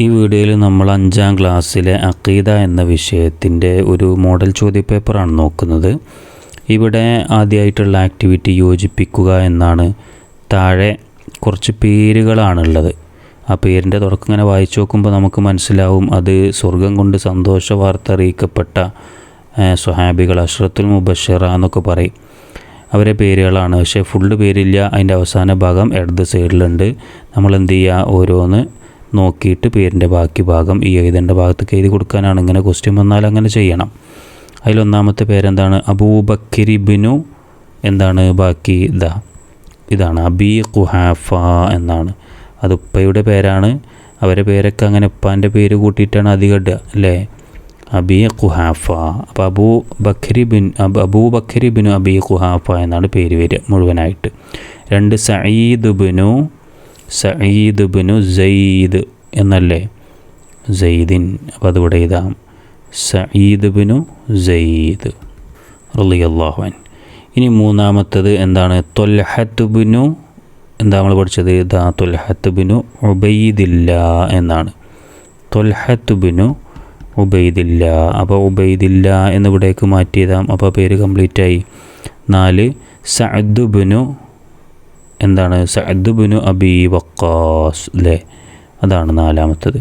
ഈ വീഡിയോയിൽ നമ്മൾ അഞ്ചാം ക്ലാസ്സിലെ അക്കീദ എന്ന വിഷയത്തിന്റെ ഒരു മോഡൽ ചോദ്യപേപ്പറാണ് നോക്കുന്നത്. ഇവിടെ ആദ്യമായിട്ടുള്ള ആക്ടിവിറ്റി യോജിപ്പിക്കുക എന്നാണ്. താഴെ കുറച്ച് പേരുകളാണുള്ളത്. ആ പേരിന്റെ തുടക്കം ഇങ്ങനെ വായിച്ചു നോക്കുമ്പോൾ നമുക്ക് മനസ്സിലാവും അത് സ്വർഗം കൊണ്ട് സന്തോഷ വാർത്ത അറിയിക്കപ്പെട്ട സ്വഹാബികൾ അഷ്റത്തുൽ മുബഷിറ എന്നൊക്കെ പറയും. അവരെ പേരുകളാണ്. പക്ഷേ ഫുള്ള് പേരില്ല. അതിന്റെ അവസാന ഭാഗം ഇടത് സൈഡിലുണ്ട് നമ്മൾ എന്ത് ചെയ്യുക? ഓരോന്ന് നോക്കിയിട്ട് പേരിന്റെ ബാക്കി ഭാഗം ഈ എഴുതേണ്ട ഭാഗത്തേക്ക് എഴുതി കൊടുക്കാനാണ് ഇങ്ങനെ ക്വസ്റ്റ്യൻ വന്നാൽ അങ്ങനെ ചെയ്യണം. അതിലൊന്നാമത്തെ പേരെന്താണ്? അബൂബക്കിരിബിനു എന്താണ് ബാക്കി? ദ. ഇതാണ്. അബി ഖുഹാഫ എന്നാണ്. അത് ഉപ്പയുടെ പേരാണ്. അവരെ പേരൊക്കെ അങ്ങനെ ഉപ്പാന്റെ പേര് കൂട്ടിയിട്ടാണ് അധികം അല്ലേ? അബി കുഹാഫ അപ്പോൾ അബൂ ബഖരി ബിൻ അബ് ബഖരി ബിനു അബി ഖുഹാഫ എന്നാണ് പേര് വരിക മുഴുവനായിട്ട്. രണ്ട് സയ്യിദ് ബിനു സയ്യിദ് ബിനു സെയ്ദ് എന്നല്ലേ? സെയ്ദിൻ അപ്പോൾ അതുകൂടെ ഇതാം. സയ്യിദ് ബിനു സെയ്ദ് റളിയല്ലാഹുഅൻ ഇനി മൂന്നാമത്തത് എന്താണ്? തൊൽഹത്ത് ബിനു എന്താ നമ്മൾ പഠിച്ചത്? ദാ തൊൽഹത്ത് ബിനു ഉബൈദില്ല എന്നാണ്. തൊൽഹത്ത് ബിനു ഉബൈദില്ല. അപ്പോൾ ഉബൈദില്ല എന്നിവിടേക്ക് മാറ്റിയതാം. അപ്പോൾ പേര് കംപ്ലീറ്റ് ആയി. നാല് സഅദ് ബിനു എന്താണ്? സഅദ് ബിനു അബി വക്കാസ് അല്ലേ അതാണ് നാലാമത്തത്.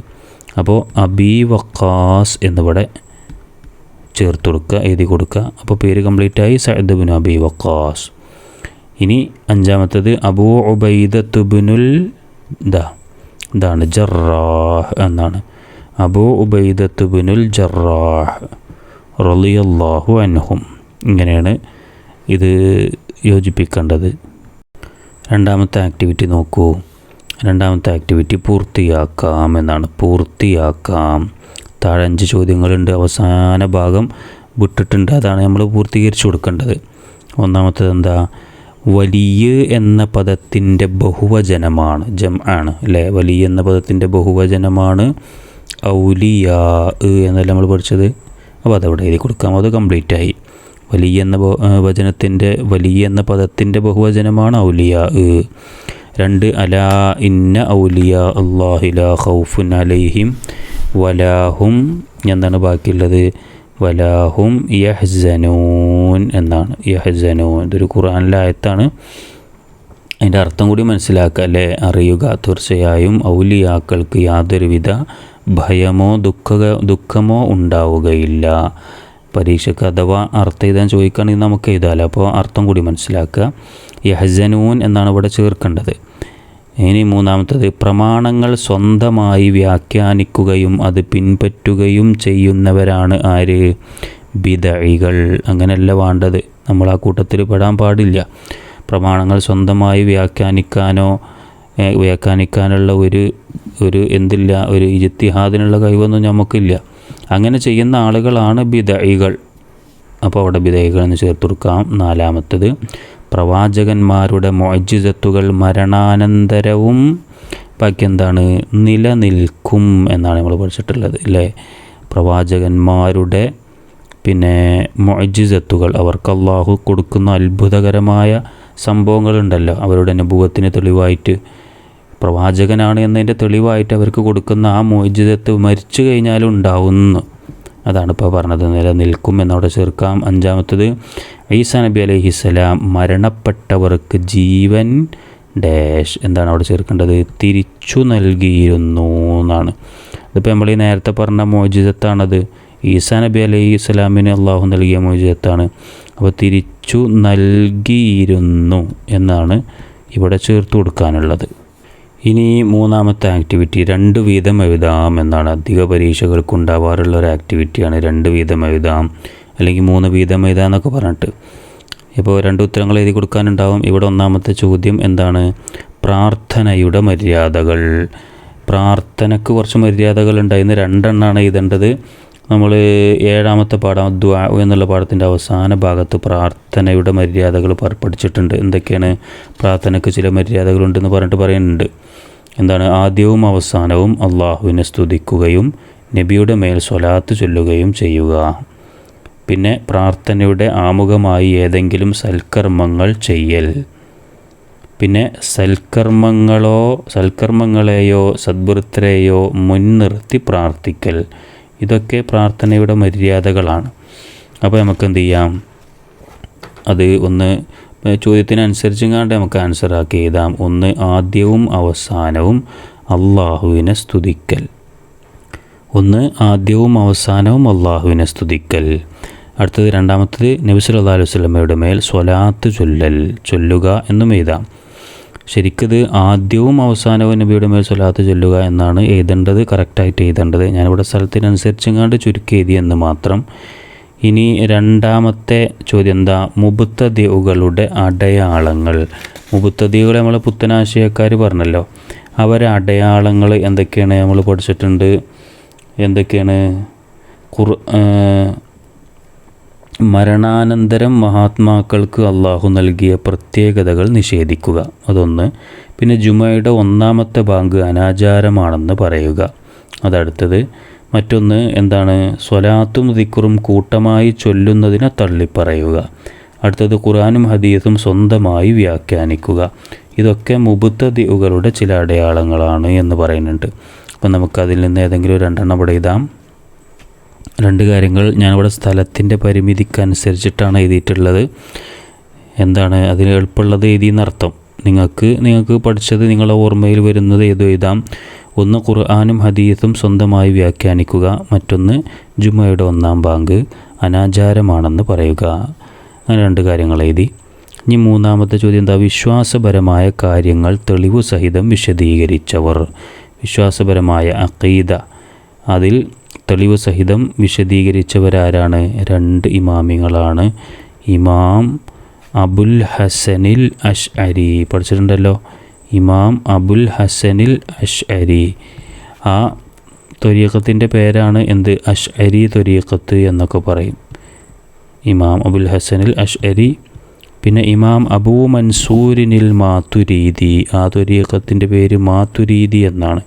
അപ്പോൾ അബി വക്കാസ് എന്നിവിടെ ചേർത്ത് കൊടുക്കുക എഴുതി കൊടുക്കുക. അപ്പോൾ പേര് കംപ്ലീറ്റ് ആയി സഅദ് ബിനു അബി വക്കാസ് ഇനി അഞ്ചാമത്തത് അബൂ ഉബൈദ തുബിനുൽ ദാ ഇതാണ് ജറാഹ് എന്നാണ്. അബൂ ഉബൈദ തുബിനുൽ ജറാഹ് റളിയല്ലാഹു അൻഹും. ഇങ്ങനെയാണ് ഇത് യോജിപ്പിക്കേണ്ടത്. രണ്ടാമത്തെ ആക്ടിവിറ്റി നോക്കൂ. രണ്ടാമത്തെ ആക്ടിവിറ്റി പൂർത്തിയാക്കാം എന്നാണ്. പൂർത്തിയാക്കാം. താഴെ അഞ്ച് ചോദ്യങ്ങളുണ്ട്. അവസാന ഭാഗം വിട്ടിട്ടുണ്ട്. അതാണ് നമ്മൾ പൂർത്തീകരിച്ചു കൊടുക്കേണ്ടത്. ഒന്നാമത്തത് എന്താ? വലിയ എന്ന പദത്തിന്റെ ബഹുവചനമാണ്. ജം ആണ് അല്ലേ? വലിയ എന്ന പദത്തിന്റെ ബഹുവചനമാണ് ഔലിയാ എന്നല്ല നമ്മൾ പഠിച്ചത്? അപ്പോൾ അതവിടെ എഴുതി കൊടുക്കാം. അത് കംപ്ലീറ്റ് ആയി വലിയ എന്ന വചനത്തിന്റെ വലിയ എന്ന പദത്തിന്റെ ബഹുവചനമാണ് ഔലിയ രണ്ട് അലാ ഇന്ന ഔലിയ അള്ളാഹില ഖൗഫുൻ അലൈഹിം വലാഹും എന്താണ് ബാക്കിയുള്ളത്? വലാഹും യഹ്സനൂൻ എന്നാണ്. യഹ്സനൂൻ ഇതൊരു ഖുറാനിലായത്താണ് അതിന്റെ അർത്ഥം കൂടി മനസ്സിലാക്കുക അല്ലേ? അറിയുക തീർച്ചയായും ഔലിയാക്കൾക്ക് യാതൊരുവിധ ഭയമോ ദുഃഖ ദുഃഖമോ ഉണ്ടാവുകയില്ല. പരീക്ഷയ്ക്ക് അഥവാ അർത്ഥം എഴുതാൻ ചോദിക്കുകയാണെങ്കിൽ നമുക്ക് എഴുതാമല്ലോ. അപ്പോൾ അർത്ഥം കൂടി മനസ്സിലാക്കുക. യഹജനൂൻ എന്നാണ് ഇവിടെ ചേർക്കേണ്ടത്. ഇനി മൂന്നാമത്തത് പ്രമാണങ്ങൾ സ്വന്തമായി വ്യാഖ്യാനിക്കുകയും അത് പിൻപറ്റുകയും ചെയ്യുന്നവരാണ് ആര്? ബിതഴികൾ അങ്ങനെയല്ല വേണ്ടത്. നമ്മൾ ആ കൂട്ടത്തിൽ പെടാൻ പാടില്ല. പ്രമാണങ്ങൾ സ്വന്തമായി വ്യാഖ്യാനിക്കാനോ വ്യാഖ്യാനിക്കാനുള്ള ഒരു ഒരു എന്തില്ല ഒരു ഇജിത്തിഹാദിനുള്ള കഴിവൊന്നും നമുക്കില്ല. അങ്ങനെ ചെയ്യുന്ന ആളുകളാണ് ബിദൈകൾ അപ്പോൾ അവിടെ ബിദൈകൾ എന്ന് ചേർത്ത് കൊടുക്കാം നാലാമത്തത് പ്രവാചകന്മാരുടെ മൊജിസത്തുകൾ മരണാനന്തരവും ബാക്കി എന്താണ് നിലനിൽക്കും എന്നാണ് നമ്മൾ പഠിച്ചിട്ടുള്ളത് അല്ലേ? പ്രവാചകന്മാരുടെ പിന്നെ മൊജിസത്തുകൾ അവർക്ക് അള്ളാഹു കൊടുക്കുന്ന അത്ഭുതകരമായ സംഭവങ്ങളുണ്ടല്ലോ. അവരുടെ അനുഭവത്തിന് തെളിവായിട്ട് പ്രവാചകനാണ് എന്നതിന്റെ തെളിവായിട്ട് അവർക്ക് കൊടുക്കുന്ന ആ മോചിതത്ത് മരിച്ചു കഴിഞ്ഞാലും ഉണ്ടാവുന്നു. അതാണ് ഇപ്പോൾ പറഞ്ഞത്. നിലനിൽക്കും എന്നവിടെ ചേർക്കാം. അഞ്ചാമത്തത് ഈസാ നബി അലഹിസ്സലാം മരണപ്പെട്ടവർക്ക് ജീവൻ ഡാഷ് എന്താണ് അവിടെ ചേർക്കേണ്ടത്? തിരിച്ചു നൽകിയിരുന്നു എന്നാണ്. ഇതിപ്പോൾ നമ്മൾ ഈ നേരത്തെ പറഞ്ഞ മോചിതത്താണത്. ഈസാ നബി അലൈഹി സ്വലാമിന് അള്ളാഹു നൽകിയ മോചിതത്താണ്. അപ്പോൾ തിരിച്ചു നൽകിയിരുന്നു എന്നാണ് ഇവിടെ ചേർത്ത് കൊടുക്കാനുള്ളത്. ഇനി മൂന്നാമത്തെ ആക്ടിവിറ്റി രണ്ട് വീതം എഴുതാം എന്നാണ് അധിക പരീക്ഷകൾക്ക് ഉണ്ടാവാറുള്ള ഒരു ആക്ടിവിറ്റിയാണ് രണ്ട് വീതം എഴുതാം അല്ലെങ്കിൽ മൂന്ന് വീതം എഴുതാം എന്നൊക്കെ പറഞ്ഞിട്ട്. ഇപ്പോൾ രണ്ട് ഉത്തരങ്ങൾ എഴുതി കൊടുക്കാനുണ്ടാവും. ഇവിടെ ഒന്നാമത്തെ ചോദ്യം എന്താണ്? പ്രാർത്ഥനയുടെ മര്യാദകൾ. പ്രാർത്ഥനയ്ക്ക് കുറച്ച് മര്യാദകൾ ഉണ്ടായിരുന്നു രണ്ടെണ്ണമാണ് എഴുതേണ്ടത്. നമ്മൾ ഏഴാമത്തെ പാഠം ദ്വാ എന്നുള്ള പാഠത്തിന്റെ അവസാന ഭാഗത്ത് പ്രാർത്ഥനയുടെ മര്യാദകൾ പഠിച്ചിട്ടുണ്ട്. എന്തൊക്കെയാണ്? പ്രാർത്ഥനയ്ക്ക് ചില മര്യാദകളുണ്ടെന്ന് പറഞ്ഞിട്ട് പറയുന്നുണ്ട്. എന്താണ്? ആദ്യവും അവസാനവും അള്ളാഹുവിനെ സ്തുതിക്കുകയും നബിയുടെ മേൽ സ്വലാത്ത് ചൊല്ലുകയും ചെയ്യുക. പിന്നെ പ്രാർത്ഥനയുടെ ആമുഖമായി ഏതെങ്കിലും സൽക്കർമ്മങ്ങൾ ചെയ്യൽ. പിന്നെ സൽക്കർമ്മങ്ങളോ സൽക്കർമ്മങ്ങളെയോ സദ്വൃത്തരെയോ മുൻനിർത്തി പ്രാർത്ഥിക്കൽ. ഇതൊക്കെ പ്രാർത്ഥനയുടെ മര്യാദകളാണ്. അപ്പോൾ നമുക്ക് എന്ത് ചെയ്യാം? അത് ഒന്ന് ചോദ്യത്തിനനുസരിച്ചും കണ്ട് നമുക്ക് ആൻസർ ആക്കി എഴുതാം. ഒന്ന് ആദ്യവും അവസാനവും. അള്ളാഹുവിനെ സ്തുതിക്കൽ. ഒന്ന് ആദ്യവും അവസാനവും അള്ളാഹുവിനെ സ്തുതിക്കൽ. അടുത്തത് രണ്ടാമത്തത് നബി സല്ലല്ലാഹു അലൈഹി മേൽ സ്വലാത്ത് ചൊല്ലൽ. ചൊല്ലുക എന്നും എഴുതാം. ശരിക്കത് ആദ്യവും അവസാനവും നബിയുടെ മേൽ സ്വലാത്ത് ചൊല്ലുക എന്നാണ് എഴുതേണ്ടത് കറക്റ്റായിട്ട് എഴുതേണ്ടത്. ഞാനിവിടെ സ്ഥലത്തിനനുസരിച്ചെങ്ങാണ്ട് ചുരുക്കി എഴുതി എന്ന് മാത്രം ഇനി രണ്ടാമത്തെ ചോദ്യം എന്താ മുബുത്തദികളുടെ അടയാളങ്ങൾ. മുബുത്തദികൾ നമ്മൾ പുത്തനാശയക്കാർ പറഞ്ഞല്ലോ. അവരെ അടയാളങ്ങൾ എന്തൊക്കെയാണ് നമ്മൾ പഠിച്ചിട്ടുണ്ട്? എന്തൊക്കെയാണ്? കുറ മരണാനന്തരം മഹാത്മാക്കൾക്ക് അള്ളാഹു നൽകിയ പ്രത്യേകതകൾ നിഷേധിക്കുക. അതൊന്ന്. പിന്നെ ജുമയുടെ ഒന്നാമത്തെ ബാങ്ക് അനാചാരമാണെന്ന് പറയുക. അതടുത്തത് മറ്റൊന്ന് എന്താണ്? സ്വലാത്തും ദിക്കുറും കൂട്ടമായി ചൊല്ലുന്നതിനെ തള്ളിപ്പറയുക. അടുത്തത് ഖുറാനും ഹദീസും സ്വന്തമായി വ്യാഖ്യാനിക്കുക. ഇതൊക്കെ മുബുത്തദികളുടെ ചില അടയാളങ്ങളാണ് എന്ന് പറയുന്നുണ്ട്. അപ്പം നമുക്കതിൽ നിന്ന് ഏതെങ്കിലും രണ്ടെണ്ണം ഇവിടെ എഴുതാം. രണ്ട് കാര്യങ്ങൾ ഞാനിവിടെ സ്ഥലത്തിന്റെ പരിമിതിക്കനുസരിച്ചിട്ടാണ് എഴുതിയിട്ടുള്ളത്. എന്താണ്? അതിന് എളുപ്പമുള്ളത് എഴുതിയെന്നർത്ഥം. നിങ്ങൾക്ക് നിങ്ങൾക്ക് പഠിച്ചത് നിങ്ങളുടെ ഓർമ്മയിൽ വരുന്നത് ഏതോ എഴുതാം. ഒന്ന് ഖുർആാനും ഹദീസും സ്വന്തമായി വ്യാഖ്യാനിക്കുക മറ്റൊന്ന് ജുമയുടെ ഒന്നാം ബാങ്ക് അനാചാരമാണെന്ന് പറയുക. അങ്ങനെ രണ്ട് കാര്യങ്ങൾ എഴുതി. ഇനി മൂന്നാമത്തെ ചോദ്യം എന്താ? വിശ്വാസപരമായ കാര്യങ്ങൾ തെളിവ് സഹിതം വിശദീകരിച്ചവർ. വിശ്വാസപരമായ അഖീദ. അതിൽ തെളിവ് സഹിതം വിശദീകരിച്ചവരാരാണ്? രണ്ട് ഇമാമിങ്ങളാണ് ഇമാം അബുൽ ഹസനിൽ അഷ് അരി പഠിച്ചിട്ടുണ്ടല്ലോ. ഇമാം അബുൽ ഹസനിൽ അഷ് അരി ആ തൊരീക്കത്തിന്റെ പേരാണ് എന്ത്? അഷ് അരി തൊരീക്കത്ത് എന്നൊക്കെ പറയും. ഇമാം അബുൽ ഹസനിൽ അഷ് അരി പിന്നെ ഇമാം അബൂ മൻസൂരിനിൽ മാത്തുരീതി ആ തൊരീക്കത്തിന്റെ പേര് മാത്തുരീതി എന്നാണ്.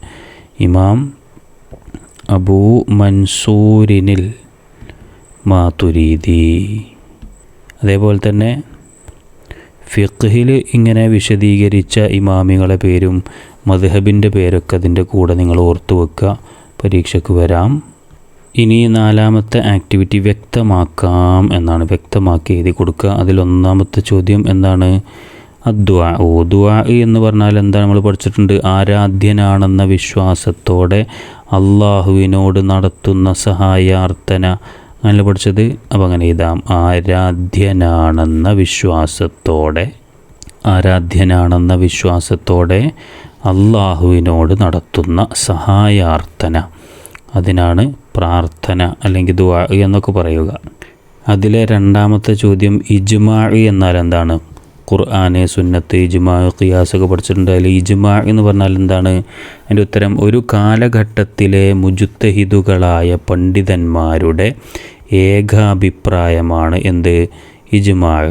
ഇമാം അബൂ മൻസൂരിനിൽ മാതുരീതി അതേപോലെ തന്നെ ഫിഖ്ഹിൽ ഇങ്ങനെ വിശദീകരിച്ച ഇമാമികളെ പേരും മദ്ഹബിന്റെ പേരൊക്കെ അതിന്റെ കൂടെ നിങ്ങൾ ഓർത്തു വെക്കുക. പരീക്ഷയ്ക്ക് വരാം. ഇനി നാലാമത്തെ ആക്ടിവിറ്റി വ്യക്തമാക്കാം എന്നാണ്. വ്യക്തമാക്കി എഴുതി കൊടുക്കുക. അതിലൊന്നാമത്തെ ചോദ്യം എന്താണ്? അദ്വാ. ഓ ദ്വാ എന്ന് പറഞ്ഞാൽ എന്താ നമ്മൾ പഠിച്ചിട്ടുണ്ട് ആരാധ്യനാണെന്ന വിശ്വാസത്തോടെ അള്ളാഹുവിനോട് നടത്തുന്ന സഹായാർത്ഥന. അങ്ങനെ പഠിച്ചത് അപ്പം അങ്ങനെ എഴുതാം ആരാധ്യനാണെന്ന വിശ്വാസത്തോടെ ആരാധ്യനാണെന്ന വിശ്വാസത്തോടെ അള്ളാഹുവിനോട് നടത്തുന്ന സഹായാർത്ഥന. അതിനാണ് പ്രാർത്ഥന അല്ലെങ്കിൽ ദുആ എന്നൊക്കെ പറയുക. അതിലെ രണ്ടാമത്തെ ചോദ്യം ഇജ്മാ എന്നാൽ എന്താണ്? ഖുർആന് സുന്നത്ത് ഇജ്മാ ഖിയാസൊക്കെ പഠിച്ചിട്ടുണ്ട്. ഇജ്മാ എന്ന് പറഞ്ഞാൽ എന്താണ്? അതിന്റെ ഉത്തരം ഒരു കാലഘട്ടത്തിലെ മുജുത്തഹിദുകളായ പണ്ഡിതന്മാരുടെ ഏകാഭിപ്രായമാണ് എന്ത്? ഇജ്മാ.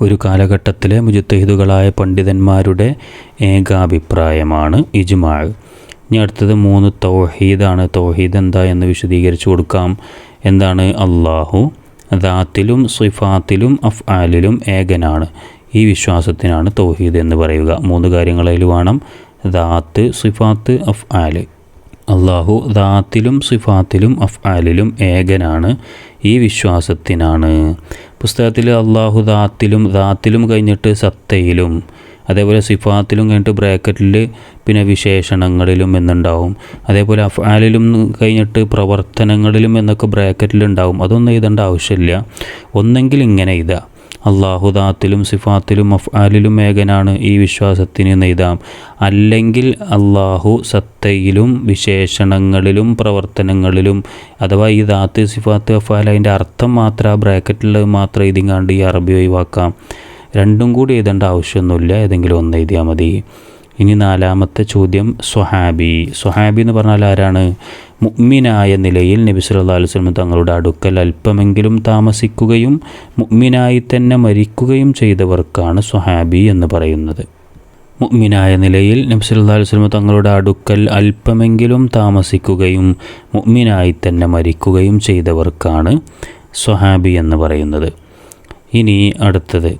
ഒരു കാലഘട്ടത്തിലെ മുജുത്തഹിദുകളായ പണ്ഡിതന്മാരുടെ ഏകാഭിപ്രായമാണ് ഇജ്മാ. ഇനി അടുത്തത് മൂന്ന് തൗഹീദാണ്. തൗഹീദ് എന്താ എന്ന് വിശദീകരിച്ചു കൊടുക്കാം. എന്താണ്? അള്ളാഹു ദാത്തിലും സിഫാത്തിലും അഫ്ആലിലും ഏകനാണ്. ഈ വിശ്വാസത്തിനാണ് തൗഹീദ് എന്ന് പറയുക. മൂന്ന് കാര്യങ്ങളിൽ വേണം. ദാത്ത് സിഫാത്ത് അഫ് ആൽ അള്ളാഹു ദാത്തിലും സിഫാത്തിലും അഫ്ആലിലും ഏകനാണ്. ഈ വിശ്വാസത്തിനാണ്. പുസ്തകത്തിൽ അള്ളാഹു ദാത്തിലും ദാത്തിലും കഴിഞ്ഞിട്ട് സത്തയിലും അതേപോലെ സിഫാത്തിലും കഴിഞ്ഞിട്ട് ബ്രാക്കറ്റിൽ പിന്നെ വിശേഷണങ്ങളിലും എന്നുണ്ടാവും. അതേപോലെ അഫ്ആലിലും കഴിഞ്ഞിട്ട് പ്രവർത്തനങ്ങളിലും എന്നൊക്കെ ബ്രാക്കറ്റിലുണ്ടാവും അതൊന്നും എഴുതേണ്ട ആവശ്യമില്ല. ഒന്നെങ്കിൽ ഇങ്ങനെ എഴുതുക. അള്ളാഹു ദാത്തിലും സിഫാത്തിലും അഫ്ആലിലും ഏകനാണ് ഈ വിശ്വാസത്തിന് നെയ്താം. അല്ലെങ്കിൽ അള്ളാഹു സത്തയിലും വിശേഷണങ്ങളിലും പ്രവർത്തനങ്ങളിലും അഥവാ ഈ ദാത്ത് സിഫാത്ത് അഫ്ആൽ അതിന്റെ അർത്ഥം മാത്രം ആ ബ്രാക്കറ്റിലുള്ളത് മാത്രം എഴുതിങ്ങാണ്ട് ഈ അറബി ഒഴിവാക്കാം. രണ്ടും കൂടി എഴുതേണ്ട ആവശ്യമൊന്നുമില്ല. ഏതെങ്കിലും ഒന്ന് എഴുതിയാൽ മതി. ഇനി നാലാമത്തെ ചോദ്യം സ്വഹാബി. സ്വഹാബി എന്ന് പറഞ്ഞാൽ ആരാണ്? മുഅ്മിനായ നിലയിൽ നബി സല്ലല്ലാഹു അലൈഹി വസല്ലം തങ്ങളുടെ അടുക്കൽ അല്പമെങ്കിലും താമസിക്കുകയും മുഗ്മിനായി തന്നെ മരിക്കുകയും ചെയ്തവർക്കാണ് സുഹാബി എന്ന് പറയുന്നത്. മുഗ്മിനായ നിലയിൽ നബി സല്ലല്ലാഹു അലൈഹി വസല്ലം തങ്ങളുടെ അടുക്കൽ അല്പമെങ്കിലും താമസിക്കുകയും മുഗ്മിനായി തന്നെ മരിക്കുകയും ചെയ്തവർക്കാണ് സുഹാബി എന്ന് പറയുന്നത്. ഇനി അടുത്തത്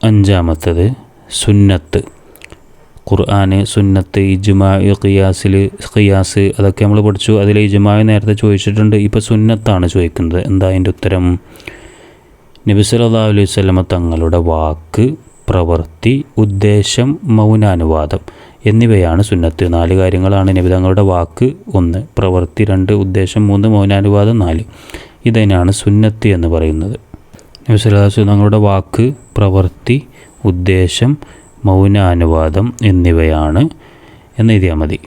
അഞ്ചാമത്തത് സുന്നത്ത്. ഖുർആന് സുന്നത്ത് ഇജ്മാ ഖിയാസിൽ ഖിയാസ് അതൊക്കെ നമ്മൾ പഠിച്ചു. അതിൽ ഇജ്മാ നേരത്തെ ചോദിച്ചിട്ടുണ്ട്. ഇപ്പോൾ സുന്നത്താണ് ചോദിക്കുന്നത്. എന്താ അതിന്റെ ഉത്തരം? നബി സല്ലല്ലാഹു അലൈഹി തങ്ങളുടെ വാക്ക് പ്രവൃത്തി ഉദ്ദേശം മൗനാനുവാദം എന്നിവയാണ് സുന്നത്ത്. നാല് കാര്യങ്ങളാണ് നബി തങ്ങളുടെ വാക്ക്. ഒന്ന് പ്രവൃത്തി. രണ്ട് ഉദ്ദേശം. മൂന്ന് മൗനാനുവാദം. നാല് ഇതിനാണ് സുന്നത്ത് എന്ന് പറയുന്നത്. നബി തങ്ങളുടെ വാക്ക് പ്രവൃത്തി ഉദ്ദേശം മൗനാനുവാദം എന്നിവയാണ്. എന്ന് എഴുതിയാൽ മതി.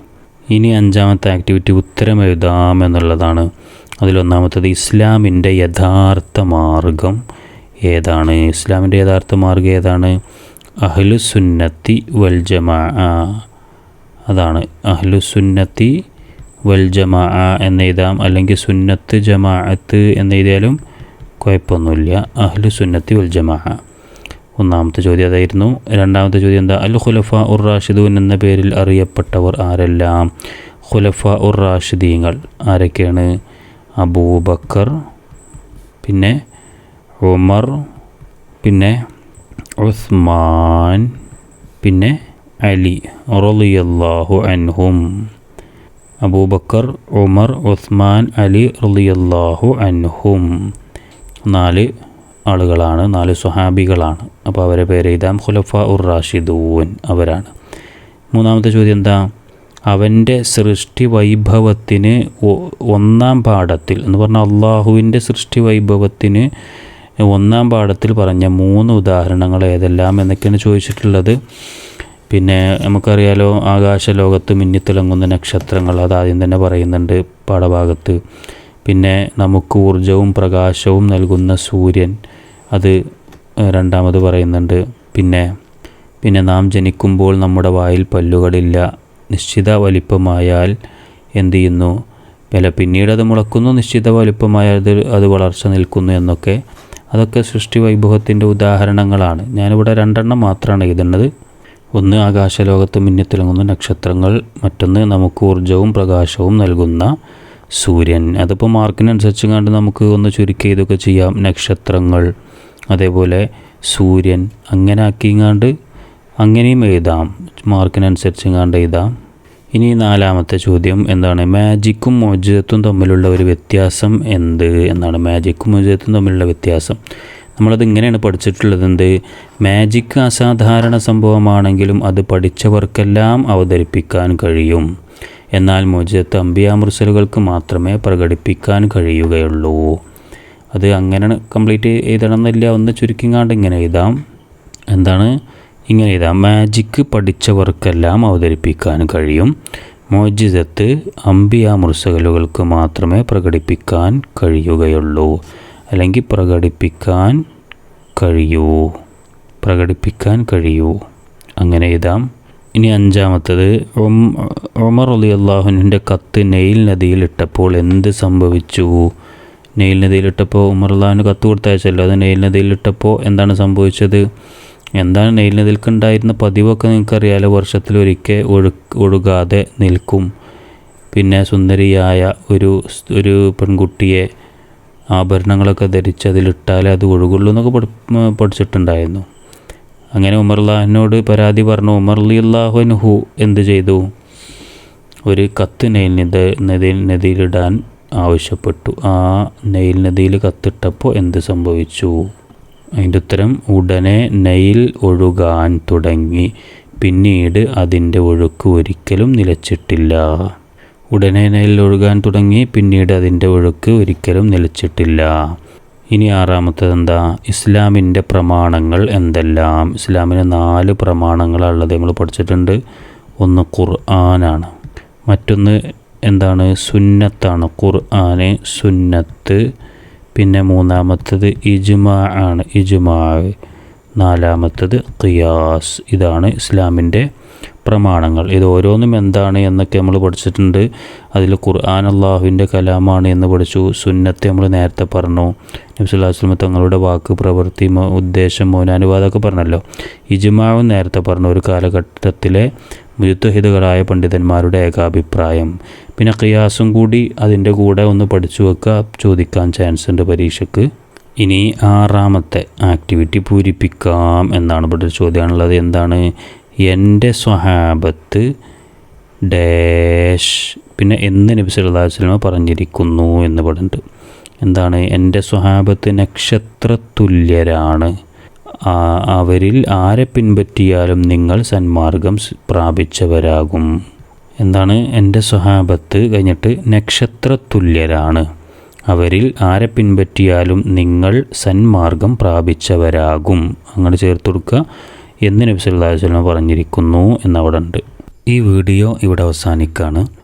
ഇനി അഞ്ചാമത്തെ ആക്ടിവിറ്റി ഉത്തരം എഴുതാം എന്നുള്ളതാണ്. അതിലൊന്നാമത്തത് ഇസ്ലാമിന്റെ യഥാർത്ഥ മാർഗം ഏതാണ്? ഇസ്ലാമിന്റെ യഥാർത്ഥ മാർഗം ഏതാണ്? അഹ്ലുസുന്നത്തി വൽ ജമാ അതാണ്. അഹ്ലുസുന്നത്തി വൽ ജമാ എന്നെഴുതാം അല്ലെങ്കിൽ സുന്നത്ത് ജമാഅത്ത് എന്നെഴുതിയാലും കുഴപ്പമൊന്നുമില്ല. അഹ്ലുസുന്നത്തി വൽ ജമാ ഒന്നാമത്തെ ചോദ്യം അതായിരുന്നു. രണ്ടാമത്തെ ചോദ്യം എന്താ? അൽ ഖുലഫ ഉർ റാഷിദൂൻ എന്ന പേരിൽ അറിയപ്പെട്ടവർ ആരെല്ലാം? ഖുലഫ ഉർ റാഷിദീങ്ങൾ ആരൊക്കെയാണ്? അബൂബക്കർ പിന്നെ ഉമർ പിന്നെ ഉസ്മാൻ പിന്നെ അലി റളിയല്ലാഹു അൻഹും. അബൂബക്കർ ഉമർ ഉസ്മാൻ അലി റളിയല്ലാഹു അൻഹും. നാല് ആളുകളാണ് നാല് സുഹാബികളാണ് അപ്പോൾ അവരെ പേര് ഇതാം ഖുലഫ ഉർ റാഷിദൂൻ അവരാണ്. മൂന്നാമത്തെ ചോദ്യം എന്താ? അവന്റെ സൃഷ്ടി വൈഭവത്തിന് ഒന്നാം പാഠത്തിൽ എന്ന് പറഞ്ഞാൽ അള്ളാഹുവിന്റെ സൃഷ്ടി വൈഭവത്തിന് ഒന്നാം പാഠത്തിൽ പറഞ്ഞ മൂന്ന് ഉദാഹരണങ്ങൾ ഏതെല്ലാം എന്നൊക്കെയാണ് ചോദിച്ചിട്ടുള്ളത്. പിന്നെ നമുക്കറിയാലോ ആകാശലോകത്ത് മിന്നിത്തിളങ്ങുന്ന നക്ഷത്രങ്ങൾ അത് ആദ്യം തന്നെ പറയുന്നുണ്ട് പാഠഭാഗത്ത് പിന്നെ നമുക്ക് ഊർജവും പ്രകാശവും നൽകുന്ന സൂര്യൻ. അത് രണ്ടാമത് പറയുന്നുണ്ട്. പിന്നെ പിന്നെ നാം ജനിക്കുമ്പോൾ നമ്മുടെ വായിൽ പല്ലുകളില്ല. നിശ്ചിത വലിപ്പമായാൽ എന്തു ചെയ്യുന്നു? വില പിന്നീട് അത് മുളക്കുന്നു. നിശ്ചിത വലിപ്പമായാൽ അത് അത് വളർച്ച നിൽക്കുന്നു എന്നൊക്കെ. അതൊക്കെ സൃഷ്ടി വൈഭവത്തിന്റെ ഉദാഹരണങ്ങളാണ്. ഞാനിവിടെ രണ്ടെണ്ണം മാത്രമാണ് എഴുതുന്നത്. ഒന്ന് ആകാശലോകത്ത് മിന്നിത്തിളങ്ങുന്ന നക്ഷത്രങ്ങൾ. മറ്റൊന്ന് നമുക്ക് ഊർജവും പ്രകാശവും നൽകുന്ന സൂര്യൻ. അതിപ്പോൾ മാർക്കിനനുസരിച്ച് കണ്ട് നമുക്ക് ഒന്ന് ചുരുക്കി ഇതൊക്കെ ചെയ്യാം. നക്ഷത്രങ്ങൾ. അതേപോലെ സൂര്യൻ അങ്ങനെ ആക്കിങ്ങാണ്ട് അങ്ങനെയും എഴുതാം. മാർക്കിനനുസരിച്ച് ഇങ്ങാണ്ട് എഴുതാം. ഇനി നാലാമത്തെ ചോദ്യം എന്താണ്? മാജിക്കും മോചിതത്വം തമ്മിലുള്ള ഒരു വ്യത്യാസം എന്ത് എന്നാണ്. മാജിക്കും മോചിതത്വം തമ്മിലുള്ള വ്യത്യാസം. നമ്മളത് ഇങ്ങനെയാണ് പഠിച്ചിട്ടുള്ളത് എന്ത്? മാജിക് അസാധാരണ സംഭവമാണെങ്കിലും അത് പഠിച്ചവർക്കെല്ലാം അവതരിപ്പിക്കാൻ കഴിയും. എന്നാൽ മോചിതത്വം അമ്പിയാമൃസലുകൾക്ക് മാത്രമേ പ്രകടിപ്പിക്കാൻ കഴിയുകയുള്ളൂ. അത് അങ്ങനെ കംപ്ലീറ്റ് എഴുതണം എന്നില്ല ഒന്ന് ചുരുക്കിങ്ങാണ്ട് ഇങ്ങനെ എഴുതാം. എന്താണ്? ഇങ്ങനെ എഴുതാം. മാജിക്ക് പഠിച്ചവർക്കെല്ലാം അവതരിപ്പിക്കാൻ കഴിയും. മോജിതത്ത് അമ്പിയ മുർസകലുകൾക്ക് മാത്രമേ പ്രകടിപ്പിക്കാൻ കഴിയുകയുള്ളൂ. അല്ലെങ്കിൽ പ്രകടിപ്പിക്കാൻ കഴിയൂ. പ്രകടിപ്പിക്കാൻ കഴിയൂ. അങ്ങനെ എഴുതാം. ഇനി അഞ്ചാമത്തത് ഒമർ അലി അള്ളാഹുവിന്റെ കത്ത് നെയിൽ നദിയിലിട്ടപ്പോൾ എന്ത് സംഭവിച്ചു? നെയിൽ നദിയിലിട്ടപ്പോൾ അള്ളാഹുവിന് കത്ത് കൊടുത്തയച്ചല്ലോ. അത് നെയിൽ നദിയിലിട്ടപ്പോൾ എന്താണ് സംഭവിച്ചത്? എന്താണ് നെയിൽ നദിയിൽക്ക് ഉണ്ടായിരുന്ന പതിവൊക്കെ നിങ്ങൾക്കറിയാലോ? വർഷത്തിലൊരിക്കൽ ഒഴു ഒഴുകാതെ നിൽക്കും. പിന്നെ സുന്ദരിയായ ഒരു ഒരു പെൺകുട്ടിയെ ആഭരണങ്ങളൊക്കെ ധരിച്ച് അതിലിട്ടാലേ അത് ഒഴുകുള്ളൂ എന്നൊക്കെ പഠി പഠിച്ചിട്ടുണ്ടായിരുന്നു. അങ്ങനെ ഉമർലാഹിനോട് പരാതി പറഞ്ഞു ഉമർ അലി അള്ളാഹുൻഹു എന്ത് ചെയ്തു? ഒരു കത്ത് നെയിൽ നദി നദിയിൽ നദിയിലിടാൻ ആവശ്യപ്പെട്ടു. ആ നെയിൽ നദിയിൽ കത്തിട്ടപ്പോൾ എന്ത് സംഭവിച്ചു? അതിന്റെ ഉത്തരം ഉടനെ നെയിൽ ഒഴുകാൻ തുടങ്ങി. പിന്നീട് അതിന്റെ ഒഴുക്ക് ഒരിക്കലും നിലച്ചിട്ടില്ല. ഉടനെ നെയിൽ ഒഴുകാൻ തുടങ്ങി പിന്നീട് അതിന്റെ ഒഴുക്ക് ഒരിക്കലും നിലച്ചിട്ടില്ല. ഇനി ആറാമത്തത് എന്താ ഇസ്ലാമിന്റെ പ്രമാണങ്ങൾ എന്തെല്ലാം? ഇസ്ലാമിന് നാല് പ്രമാണങ്ങളുള്ളത് നമ്മൾ പഠിച്ചിട്ടുണ്ട്. ഒന്ന് ഖുർആനാണ്. മറ്റൊന്ന് എന്താണ് സുന്നത്താണ്? ഖുർആന് സുന്നത്ത്. പിന്നെ മൂന്നാമത്തത് ഇജ്മാ ആണ് ഇജ്മാ നാലാമത്തത് ഖിയാസ്. ഇതാണ് ഇസ്ലാമിന്റെ പ്രമാണങ്ങൾ. ഇത് ഓരോന്നും എന്താണ് എന്നൊക്കെ നമ്മൾ പഠിച്ചിട്ടുണ്ട്. അതിൽ ഖുർആൻ അള്ളാഹുവിന്റെ കലാമാണ് എന്ന് പഠിച്ചു. സുന്നത്തെ നമ്മൾ നേരത്തെ പറഞ്ഞു. നബ്സുല്ലാസ്ലമ തങ്ങളുടെ വാക്ക് പ്രവൃത്തി ഉദ്ദേശം മൗനാനുവാദമൊക്കെ പറഞ്ഞല്ലോ. ഇജ്മാവും നേരത്തെ പറഞ്ഞു. ഒരു കാലഘട്ടത്തിലെ മുയുത്തഹിതകളായ പണ്ഡിതന്മാരുടെ ഏകാഭിപ്രായം. പിന്നെ ഖിയാസും കൂടി അതിന്റെ കൂടെ ഒന്ന് പഠിച്ചു വെക്കുക ചോദിക്കാൻ ചാൻസ് ഉണ്ട് പരീക്ഷയ്ക്ക് ഇനി ആറാമത്തെ ആക്ടിവിറ്റി പൂരിപ്പിക്കാം എന്നാണ് ഇവിടെ ചോദ്യമാണുള്ളത്. എന്താണ്? എന്റെ സ്വഹാബത്ത് ഡാഷ്. പിന്നെ എന്ന് നബി സല്ലല്ലാഹു അലൈഹി വസല്ലം പറഞ്ഞിരിക്കുന്നു എന്ന് പറഞ്ഞിട്ട്. എന്താണ്? എന്റെ സ്വഹാബത്ത് നക്ഷത്രതുല്യരാണ്. അവരിൽ ആരെ പിൻപറ്റിയാലും നിങ്ങൾ സന്മാർഗം പ്രാപിച്ചവരാകും. എന്താണ്? എന്റെ സ്വഹാബത്ത് കഴിഞ്ഞിട്ട് നക്ഷത്രതുല്യരാണ്. അവരിൽ ആരെ പിൻപറ്റിയാലും നിങ്ങൾ സന്മാർഗം പ്രാപിച്ചവരാകും. അങ്ങനെ ചേർത്ത് കൊടുക്കുക എന്ന് നബി പറഞ്ഞിരിക്കുന്നു എന്നവിടെ ഉണ്ട് ഈ വീഡിയോ ഇവിടെ അവസാനിക്കുകയാണ്